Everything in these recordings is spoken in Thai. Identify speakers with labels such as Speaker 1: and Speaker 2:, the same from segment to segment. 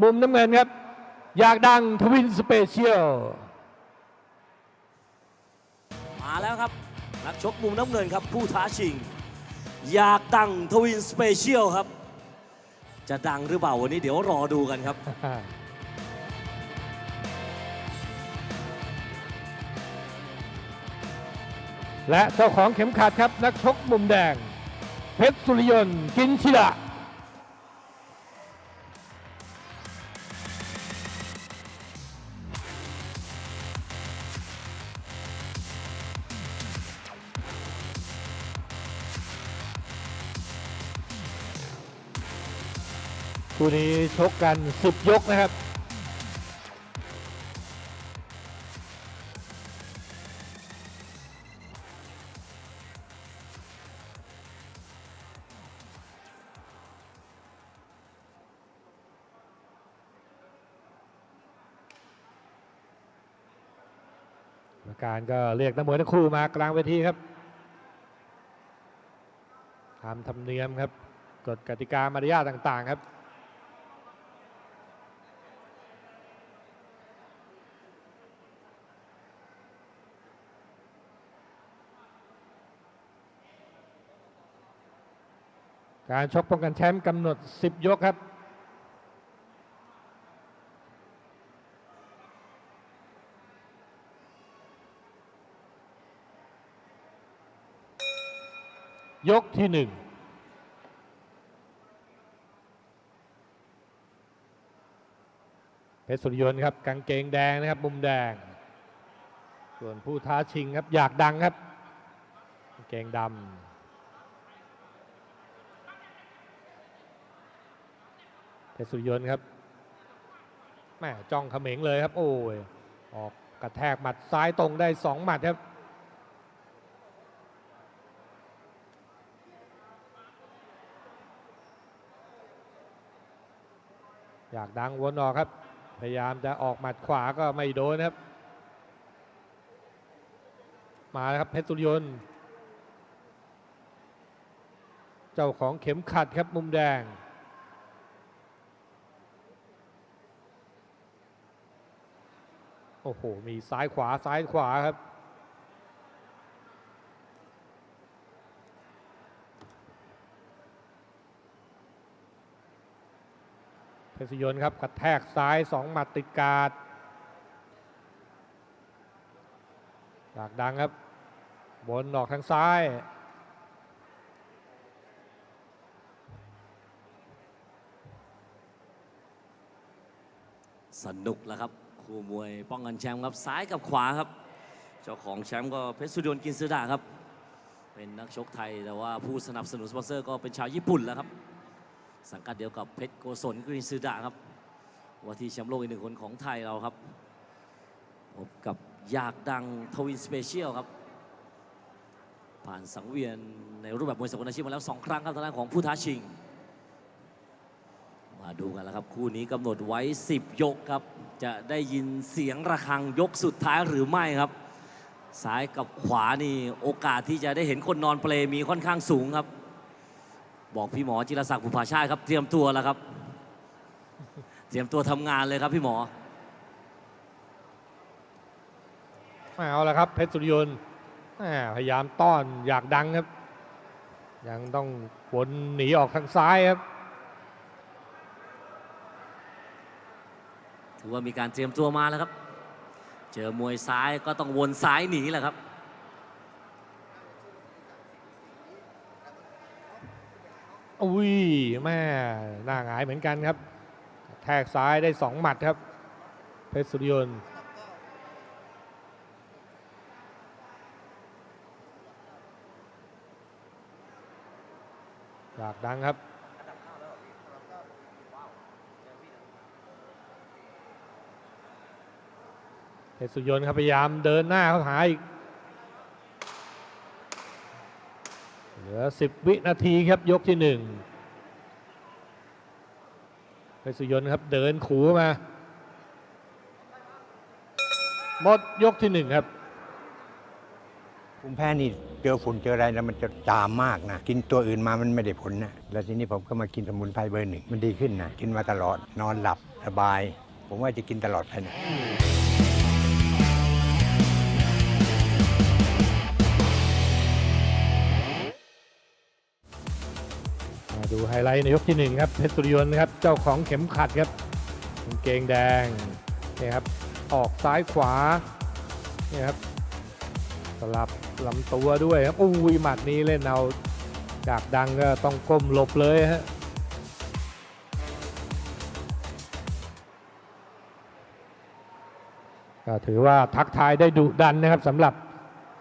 Speaker 1: มุมน้ำเงินครับ อยากดังทวินสเปเชียล
Speaker 2: มาแล้วครับ นักชกมุมน้ำเงินครับผู้ท้าชิง อยากดังทวินสเปเชียลครับ จะดังหรือเปล่าวันนี้เดี๋ยวรอดูกันครับ
Speaker 1: และเจ้าของเข็มขัดครับ นักชกมุมแดง เพชรสุริยนต์กินชิดะ คู่นี้ชกกัน 10 ยกนะครับกรรมการก็เรียกนักมวยทั้งคู่มากลางเวทีครับตามธรรมเนียมครับกฎกติกามารยาทต่าง ๆ ครับ การชกป้องกันแชมป์กำหนด 10 ยกครับ ยกที่หนึ่งเพชรสุริยนครับกางเกงแดงนะครับมุมแดง ส่วนผู้ท้าชิงครับอยากดังครับกางเกงดำเพชร สุยนครับแม่จ้องเขม็งเลยครับ โอ้ยออกกระแทกหมัดซ้ายตรงได้สองหมัดครับอยากดังวนออกครับ พยายามจะออกหมัดขวาก็ไม่โดนครับ มาแล้วครับเพชรสุริยนเจ้าของเข็มขัดครับมุมแดง โอ้โห มีซ้ายขวาซ้ายขวาครับ เพชรสุริยนต์ครับกระแทกซ้ายสองหมัดติดการ์ดากดังครับ บนออกทางซ้าย
Speaker 2: สนุกแล้วครับ คู่มวยป้องกันแชมป์ครับซ้ายกับขวาครับ เจ้าของแชมป์ก็เพชรสุริยนกินซืดาครับ เป็นนักชกไทยแต่ว่าผู้สนับสนุนสปอนเซอร์ก็เป็นชาวญี่ปุ่นแล้วครับ สังกัดเดียวกับเพชรโกศลกรีนซืดาครับว่าที่แชมป์โลกอีกหนึ่งคนของไทยเราครับพบกับอยากดังทวินสเปเชียลครับ ผ่านสังเวียนในรูปแบบมวยสากลอาชีพมาแล้วสองครั้งครับทางด้านของผู้ท้าชิง มาดูกันแล้วครับ คู่นี้กำหนดไว้ 10 ยกครับ จะได้ยินเสียงระฆังยกสุดท้ายหรือไม่ครับ ซ้ายกับขวานี่โอกาสที่จะได้เห็นคนนอนเปลมีค่อนข้างสูงครับ บอกพี่หมอจิรศักดิ์ภูผาชาติครับ เตรียมตัวแล้วครับ เตรียมตัวทำงานเลยครับพี่หมอ
Speaker 1: เอาละครับเพชรสุริยนต์แหม่พยายามต้อนอยากดังครับ ยังต้องวนหนีออกทางซ้ายครับ
Speaker 2: ถือว่ามีการเตรียมตัวมาแล้วครับ เจอมวยซ้ายก็ต้องวนซ้ายหนีแหละครับ
Speaker 1: อุ้ยแม่หน้าหงายเหมือนกันครับ แทกซ้ายได้สองหมัดครับ เพชรสุริยนต์อยากดังครับ ชรสุยนต์ครับพยายามเดินหน้าเข้าหาอีก เหลือ 10 วินาทีครับยกที่หนึ่งเพชรสุยนต์ครับเดินขู่มา หมดยกที่หนึ่งครับเพ
Speaker 3: ภูมิแพ้นี่เจอฝุ่นเจออะไรแล้วมันจะจามมากนะ กินตัวอื่นมามันไม่ได้ผลนะแล้วทีนี้ผมก็มากินสมุนไพรเบอร์หนึ่งมันดีขึ้นนะ กินมาตลอดนอนหลับสบาย ผมว่าจะกินตลอดไปนะ
Speaker 1: ไฮไลท์ในยกที่หนึ่งครับ เพชรสุริยนต์นะครับ เจ้าของเข็มขัดครับกางเกงแดงนี่ครับ ออกซ้ายขวานี่ครับสลับลำตัวด้วยครับอุ้ยหมัดนี้เล่นเอาจากดังก็ต้องก้มหลบเลยฮะก็ถือว่าทักทายได้ดุดันนะครับสำหรับ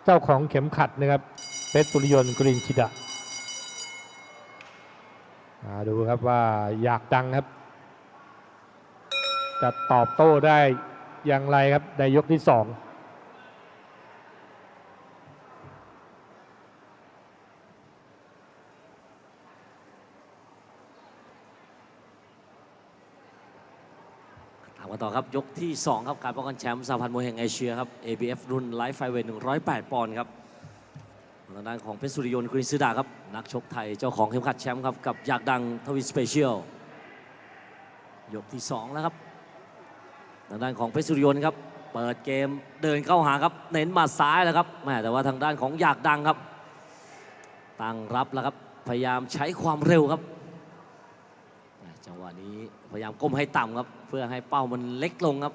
Speaker 1: เจ้าของเข็มขัดนะครับเพชรสุริยนต์กรีนชิดะมา ดูครับว่าอยากดังครับ จะตอบโต้ได้อย่างไรครับในยกที่สอง
Speaker 2: ตามกันต่อครับ ยกที่ 2 ครับ การป้องกันแชมป์สหพันธ์มวยแห่งเอเชียครับ ABF รุ่นไลฟ์ไฟเวท108 ปอนด์ครับทางด้านของเพชรสุริยนต์กรินซือดาครับ นักชกไทยเจ้าของเข็มขัดแชมป์ครับ กับอยากดังทวีสเปเชียล ยกที่ 2 แล้วครับ ทางด้านของเพชรสุริยนครับ เปิดเกมเดินเข้าหาครับ เน้นมาซ้ายแล้วครับแม่แต่ว่าทางด้านของอยากดังครับ ตั้งรับแล้วครับ พยายามใช้ความเร็วครับจังหวะนี้พยายามก้มให้ต่ำครับ เพื่อให้เป้ามันเล็กลงครับ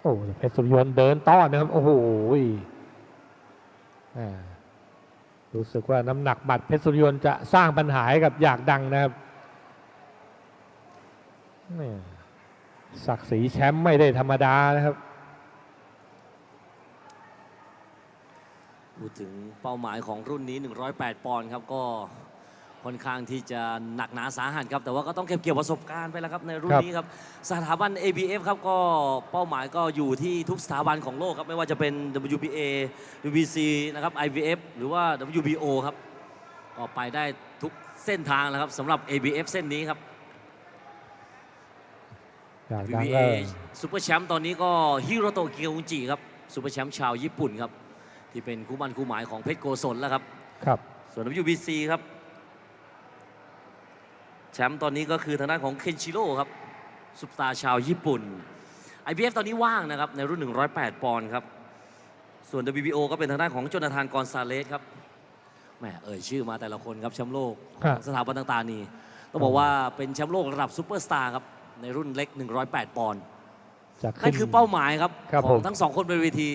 Speaker 1: โอ้เพชรสุริยนเดินต้อนนะครับ โอ้โห รู้สึกว่าน้ำหนักบัตรเพชรสุริยนจะสร้างปัญหาให้กับอยากดังนะครับศักดิ์ศรีแชมป์ไม่ได้ธรรมดานะครับ
Speaker 2: พูดถึงเป้าหมายของรุ่นนี้ 108 ปอนด์ครับก็ ค่อนข้างที่จะหนักหนาสาหัสครับ แต่ว่าก็ต้องเก็บเกี่ยวประสบการณ์ไปแล้วครับในรุ่น
Speaker 1: ครับ
Speaker 2: นี้ครับสถาบัน ABF ครับก็เป้าหมายก็อยู่ที่ทุกสถาบันของโลกครับไม่ว่าจะเป็น WBA WBC นะครับ IBF หรือว่า WBO ครับก็ไปได้ทุกเส้นทางแล้วครับสำหรับ ABF เส้นนี้ครับ
Speaker 1: อยากดัง
Speaker 2: WBA
Speaker 1: ก็
Speaker 2: ซูเปอร์แชมป์ตอนนี้ก็ฮิโรโตะเกียวจิครับซูเปอร์แชมป์ชาวญี่ปุ่นครับที่เป็นคู่มันคู่หมายของเพชรโกศลแล้วครับ
Speaker 1: ครับ
Speaker 2: ส่วน WBC ครับ แชมป์ตอนนี้ก็คือทางด้านของเคนชิโร่ครับซุปตาร์ชาวญี่ปุ่น IBF ตอนนี้ว่างนะครับในรุ่น 108 ปอนด์ครับ ส่วน WBO ก็เป็นทางด้านของโจนาธานกอนซาเลสครับแหมเอ่ยชื่อมาแต่ละคนครับแชมป์โลก
Speaker 1: ครับ
Speaker 2: สถาบันต่างๆนี่ต้องบอกว่าเป็นแชมป์โลกระดับซูเปอร์สตาร์ครับในรุ่นเล็ก 108 ปอนด์
Speaker 1: จะ
Speaker 2: นั่
Speaker 1: ขึ้
Speaker 2: น
Speaker 1: น
Speaker 2: คือเป้าหมายครับ
Speaker 1: ครับ
Speaker 2: ข
Speaker 1: ผ
Speaker 2: อง
Speaker 1: ม
Speaker 2: ทั้งสองคนบนเวที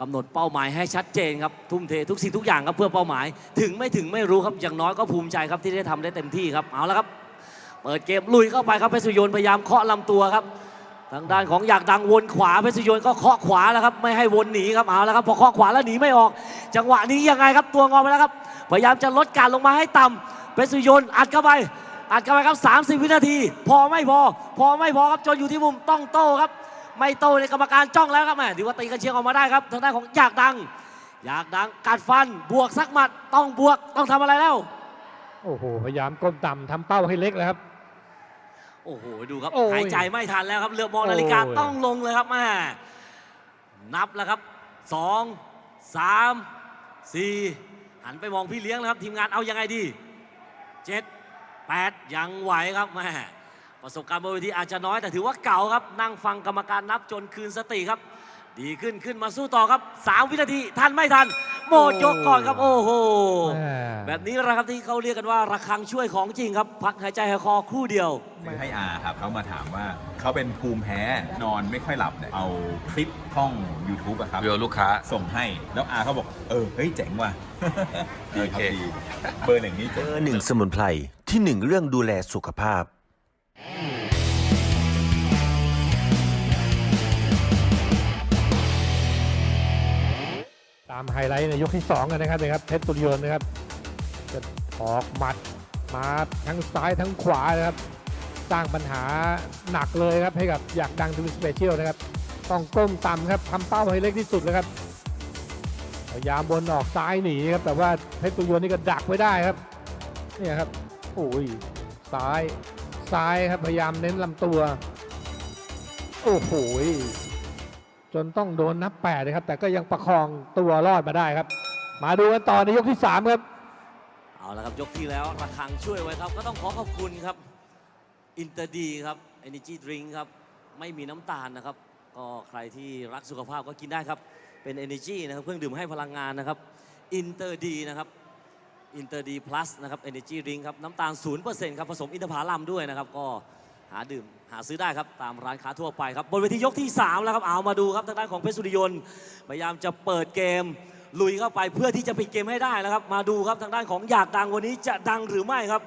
Speaker 2: กำหนดเป้าหมายให้ชัดเจนครับทุ่มเททุกสิ่งทุกอย่างครับเพื่อเป้าหมาย ถึงไม่ถึงไม่รู้ครับอย่างน้อยก็ภูมิใจครับที่ได้ทำได้เต็มที่ครับเอาละครับ เปิดเกมลุยเข้าไปครับเพชรสุริยนพยายามเคาะลำตัวครับ ทางด้านของอยากดังวนขวาเพชรสุริยนก็เคาะขวาแล้วครับไม่ให้วนหนีครับเอาละครับพอเคาะขวาแล้วหนีไม่ออก จังหวะนี้ยังไงครับตัวงอไปแล้วครับพยายามจะลดการลงมาให้ต่ำเพชรสุริยนอัดเข้าไปอัดเข้าไปครับ 30 วินาที พอไม่พอ พอไม่พอครับจนอยู่ที่มุมต้องโต้ครับ ไม่โต้ในกรรมการจ้องแล้วครับแหมถือว่าตีกันเชียงออกมาได้ครับทางด้านของอยากดัง อยากดังกัดฟันบวกสักหมัดต้องบวกต้องทำอะไรแล้ว
Speaker 1: โอ้โหพยายามก้มต่ำทำเป้าให้เล็กแล้วครับ
Speaker 2: โอ้โหดูครับ
Speaker 1: โอ้ย
Speaker 2: หายใจไม่ทันแล้วครับเรือมองนาฬิกา
Speaker 1: โอ้ย
Speaker 2: ต้องลงเลยครับแม่นับแล้วครับสองสามสี่หันไปมองพี่เลี้ยงแล้วครับ ทีมงานเอายังไงดีเจ็ดแปดยังไหวครับแม่ ประสบการณ์บนเวทีอาจจะน้อยแต่ถือว่าเก่าครับ นั่งฟังกรรมการนับจนคืนสติครับ ดีขึ้นขึ้นมาสู้ต่อครับสามวินาที ทันไม่ทัน หมดยกก่อนครับ โอ้โห
Speaker 1: แม่
Speaker 2: แบบนี้แหละครับที่เขาเรียกกันว่าระฆังช่วยของจริงครับ พักหายใจหายคอครู่เดียว
Speaker 4: ซื้อให้อาครับเขามาถามว่าเขาเป็นภูมิแพ้นอนไม่ค่อยหลับเนี่ยเอาคลิปช่อง YouTube อะครับ
Speaker 5: วิวลูกค้า
Speaker 4: ส่งให้แล้วอาเขาบอก เออ เฮ้ย เจ๋งว่ะดีครับ
Speaker 5: โอเค
Speaker 4: ดีเบอร์หนึ่งนี่
Speaker 6: เบ
Speaker 4: เจ๋ง
Speaker 6: อร์หนึ่งสมุนไพรที่หนึ่งเรื่องดูแลสุขภาพ
Speaker 1: ตามไฮไลท์ในยกที่2กันนะครับนะครับเพชรสุริยนนะครับ จะออกหมัดมาทั้งซ้ายทั้งขวานะครับ สร้างปัญหาหนักเลยครับให้กับอยากดังทูสเปเชียลนะครับ ต้องก้มต่ำครับทำเป้าให้เล็กที่สุดเลยครับพยายามบนออกซ้ายหนีครับแต่ว่าเพชรสุริยนนี่ก็ดักไว้ได้ครับนี่ครับโอ้ยซ้าย ซ้ายครับพยายามเน้นลำตัว โอ้โหจนต้องโดนนับแปดนะครับ แต่ก็ยังประคองตัวรอดมาได้ครับ มาดูกันต่อในยกที่ 3 ครับ
Speaker 2: เอาละครับยกที่แล้วระฆังช่วยไว้ครับ ก็ต้องขอขอบคุณครับอินเตอร์ดีครับ Energy Drink ครับ ไม่มีน้ำตาลนะครับ ก็ใครที่รักสุขภาพก็กินได้ครับ เป็น Energy นะครับเครื่องดื่มให้พลังงานนะครับอินเตอร์ดีนะครับ อินเตอร์ดีพลัสนะครับ Energy Drink ครับน้ำตาล 0%ครับผสมอินทผลัมด้วยนะครับ ก็หาดื่มหาซื้อได้ครับ ตามร้านค้าทั่วไปครับ บนเวทียกที่ 3 แล้วครับ เอามาดูครับ ทางด้านของเพชรสุริยนต์พยายามจะเปิดเกม ลุยเข้าไปเพื่อที่จะปิดเกมให้ได้นะครับ มาดูครับทางด้านของอยากดังวันนี้จะดังหรือไม่ครับ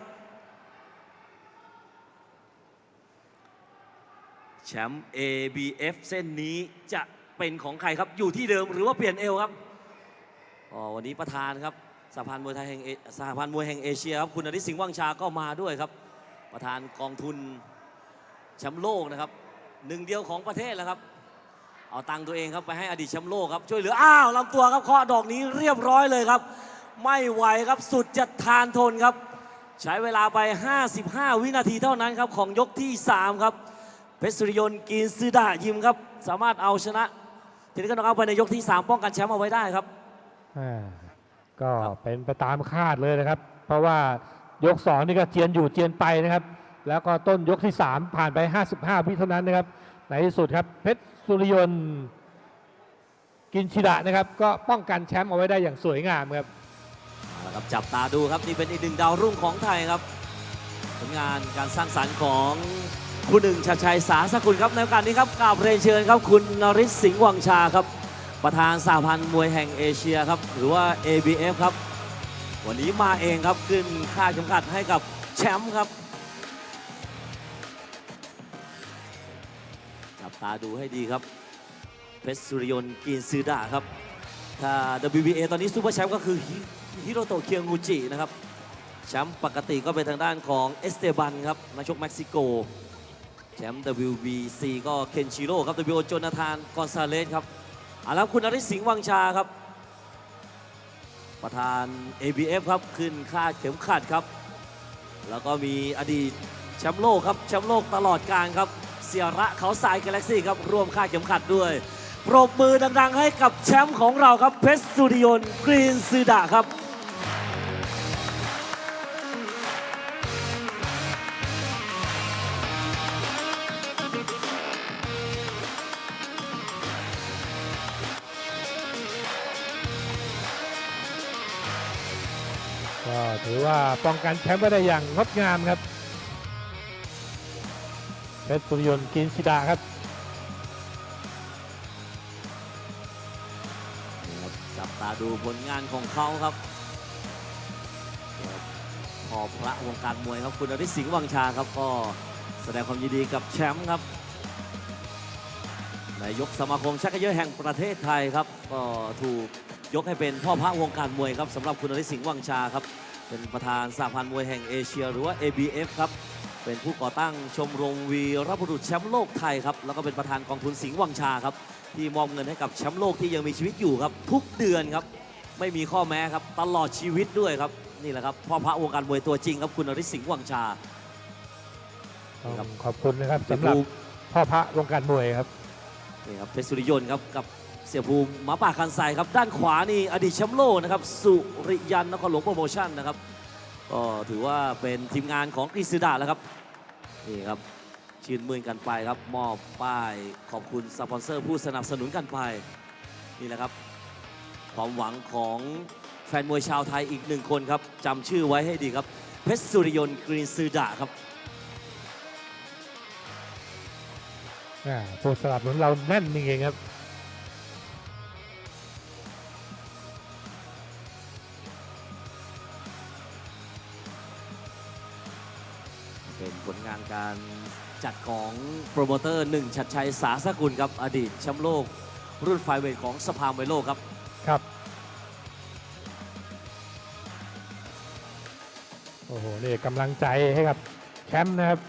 Speaker 2: แชมป์ ABF เส้นนี้จะเป็นของใครครับอยู่ที่เดิมหรือว่าเปลี่ยนเอวครับอ๋อวันนี้ประธานครับ สหพันธ์มวยไทยแห่งเอสหพันธ์มวยแห่งเอเชียครับคุณอริสิงห์ว่างชาก็มาด้วยครับ ประธานกองทุนแชมป์โลกนะครับหนึ่งเดียวของประเทศแล้วครับ เอาตังค์ตัวเองครับไปให้อดีตแชมป์โลกครับช่วยเหลืออ้าวลำตัวครับเคาะดอกนี้เรียบร้อยเลยครับ ไม่ไหวครับสุดจะทานทนครับ ใช้เวลาไป 55 วินาทีเท่านั้นครับของยกที่ 3 ครับเพชรสุริยนต์กินซืดายิมครับ สามารถเอาชนะทีนี้ก็ต้องเอาไปในยกที่ 3 ป้องกันแชมป์เอาไว้ได้ครับ
Speaker 1: ก็เป็นไปตามคาดเลยนะครับ เพราะว่ายก 2 นี่ก็เจียนอยู่เจียนไปนะครับ แล้วก็ต้นยกที่ 3 ผ่านไป 55 วิเท่านั้นนะครับ ในที่สุดครับ เพชรสุริยนต์กินชิดะนะครับ ก็ป้องกันแชมป์เอาไว้ได้อย่างสวยงามครับ
Speaker 2: เอาละครับจับตาดูครับ นี่เป็นอีกหนึ่งดาวรุ่งของไทยครับผลงานการสร้างสรรค์ของคุณหนึ่งชาชัยสาสกุลครับในโอกาสนี้ครับกราบเรียนเชิญครับคุณนริศสิงห์วังชาครับ ประธานสหพันธ์มวยแห่งเอเชียครับ หรือว่า ABF ครับ วันนี้มาเองครับขึ้นค่าเข็มขัดให้กับแชมป์ครับ จับตาดูให้ดีครับ เพชรสุริยนต์กินซือดะครับ ถ้า WBA ตอนนี้ซูเปอร์แชมป์ก็คือฮิโรโตเคียงูจินะครับ แชมป์ปกติก็เป็นทางด้านของเอสเตบันครับนักชกเม็กซิโก แชมป์ WBC ก็เคนชิโร่ครับ WBO โจนาธานกอนซาเลสครับ เอาละคุณอริสิงห์วังชาครับ ประธาน ABF ครับขึ้นค่าดเข็มขัดครับ แล้วก็มีอดีตแชมป์โลกครับแชมป์โลกตลอดการครับ เสียระเขาสายกาแล็กซี่ครับร่วมค่าเข็มขัดด้วย ปรบมือดังๆ ให้กับแชมป์ของเราครับเพชรสุริยนต์กรีนซูดะครับ
Speaker 1: ว่าป้องกันแชมป์ไว้ได้อย่างงดงามครับเพชรสุริยนต์กินชิดะครับ
Speaker 2: จับตาดูผลงานของเขาครับพอพระวงการมวยครับคุณอริศสิงห์วังชาครับก็แสดงความยินดีกับแชมป์ครับนายกสมาคมชักเกยอร์แห่งประเทศไทยครับ ก็ถูกยกให้เป็นพ่อพระวงการมวยครับสำหรับคุณอริศสิงห์วังชาครับ เป็นประธานสหพันธ์มวยแห่งเอเชีย หรือว่า ABF ครับ เป็นผู้ก่อตั้งชมรมวีรบุรุษแชมป์โลกไทยครับ แล้วก็เป็นประธานกองทุนสิงห์วังชาครับ ที่มอบเงินให้กับแชมป์โลกที่ยังมีชีวิตอยู่ครับ ทุกเดือนครับ ไม่มีข้อแม้ครับ ตลอดชีวิตด้วยครับ นี่แหละครับพ่อพระวงการมวยตัวจริงครับคุณอริศสิงห์วังชา
Speaker 1: ต้อง
Speaker 2: ครับ
Speaker 1: ขอบคุณนะครับสำหรับพ่อพระวงการมวยครับ
Speaker 2: นี่ครับเพชรสุริยนต์ครับกับเสียภูมิหมาป่าคันไซครับ ด้านขวานี่อดีตแชมป์โลกนะครับ สุริยันนครหลวงโปรโมชั่นนะครับก็ถือว่าเป็นทีมงานของกฤษดาแล้วครับนี่ครับชื่นมื่นกันไปครับ มอบป้ายขอบคุณสปอนเซอร์ผู้สนับสนุนกันไปนี่แหละครับ ความหวังของแฟนมวยชาวไทยอีกหนึ่งคนครับจำชื่อไว้ให้ดีครับ เพชรสุริยนต์กรีนซือดะครับ
Speaker 1: ผู้สนับสนุนเราแน่นจริงๆครับ
Speaker 2: จัดของโปรโมเตอร์หนึ่งชัดชัยสาสกุลครับอดีตแชมป์โลก รุ่นไฟเวทของสภามวยโลกครับ
Speaker 1: ครับ โอ้โหนี่กำลังใจให้กับแชมป์นะครับ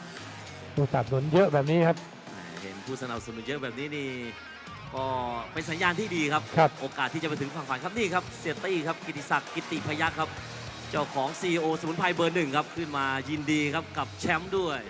Speaker 1: ผู้สนับสนุนเยอะแบบนี้ครับ
Speaker 2: เห็นผู้สนับสนุนเยอะแบบนี้นี่ก็เป็นสัญญาณที่ดีครับ
Speaker 1: ครับ
Speaker 2: โอกาสที่จะไปถึงฝั่งฝันครับนี่ครับเสียตี้ครับกิติศักดิ์กิติพยัคฆ์ครับ เจ้าของ CEO สมุนไพรเบอร์หนึ่งครับ ขึ้นมายินดีครับกับแชมป์ด้วย